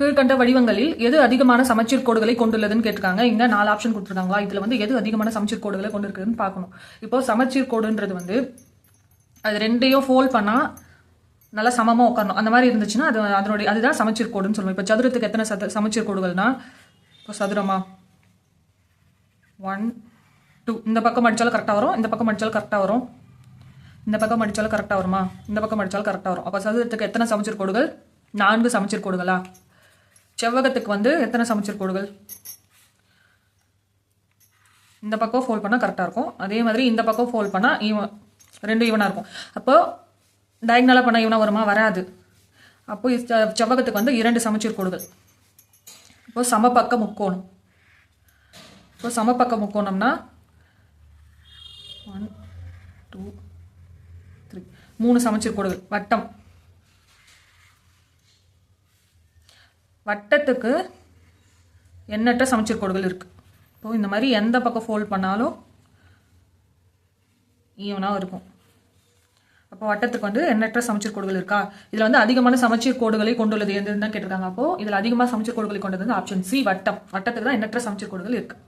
கீழ்கண்ட வடிவங்களில் எது அதிகமான சமச்சீர் கோடுகளை கொண்டுள்ளதுன்னு கேட்டிருக்காங்க. இங்க நாலு ஆப்ஷன் கொடுத்துருக்காங்களா? இதுல வந்து எது அதிகமான சமச்சீர் கோடுகளை கொண்டு இருக்குதுன்னு பார்க்கணும். இப்போ சமச்சீர் கோடுன்றது வந்து அது ரெண்டையும் ஃபோல்ட் பண்ணா நல்லா சமமா உட்காரணும். அந்த மாதிரி இருந்துச்சுன்னா அது அதனுடைய அதுதான் சமச்சீர் கோடுன்னு சொல்லுவோம். இப்போ சதுரத்துக்கு எத்தனை சத சமச்சீர் கோடுகள்னா இப்போ சதுரமா? ஒன் டூ இந்த பக்கம் அடித்தாலும் கரெக்டாக வரும். இந்த பக்கம் அடித்தாலும் கரெக்டாக வரும். இந்த பக்கம் அடித்தாலும் கரெக்டாக வருமா? இந்த பக்கம் அடித்தாலும் கரெக்டாக வரும். அப்போ சதுரத்துக்கு எத்தனை சமச்சீர் கோடுகள்? நான்கு சமச்சீர் கோடுகளா? செவ்வகத்துக்கு வந்து எத்தனை சமச்சீர் கோடுகள்? இந்த பக்கம் ஃபோல்ட் பண்ணால் கரெக்டாக இருக்கும். அதே மாதிரி இந்த பக்கம் ஃபோல்ட் பண்ணால் ஈவன் ரெண்டு ஈவனாக இருக்கும். அப்போது டயக்னலாக பண்ணால் ஈவனாக வருமா? வராது. அப்போ செவ்வகத்துக்கு வந்து இரண்டு சமச்சீர் கோடுகள். இப்போ சமபக்க முக்கோணம். இப்போ சமபக்க முக்கோணம்னா ஒன் டூ த்ரீ மூணு சமச்சீர் கோடுகள். வட்டம். வட்டத்துக்கு எண்ணற்ற சமச்சீர் கோடுகள் இருக்குது இப்போது இந்த மாதிரி எந்த பக்கம் ஃபோல்ட் பண்ணாலும் ஈவனாக இருக்கும். அப்போ வட்டத்துக்கு வந்து எண்ணற்ற சமச்சீர் கோடுகள் இருக்கா? இதில் வந்து அதிகமான சமச்சீர் கோடுகளை கொண்டுள்ளது எதுன்னு தான் கேட்டிருக்காங்க. அப்போ இதில் அதிகமாக சமச்சீர் கோடுகளை கொண்டது வந்து ஆப்ஷன் சி வட்டம். வட்டத்துக்கு தான் எண்ணற்ற சமச்சீர் கோடுகள் இருக்குது